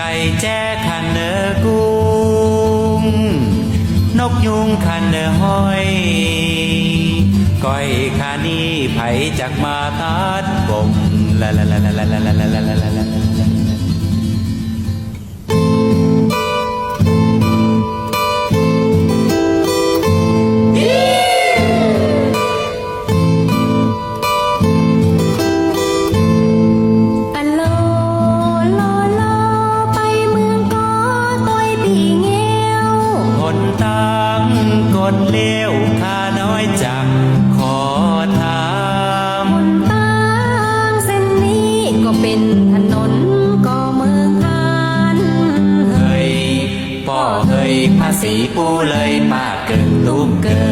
ไก่แจ้คันเนอกุ้ง นกยุงคันเนอห้อยก้อยคานีไผจากมาตัดผมลาลาลาลาลาลาลาลาลา กดเลี้ยวข้าน้อยจังขอถามคนตั้งเส้นนี้ก็เป็นถนนก็เมืองพานเฮ้ยป่อเฮ้ยภาษีปูเลยป้าเกิงตุ้มเกิ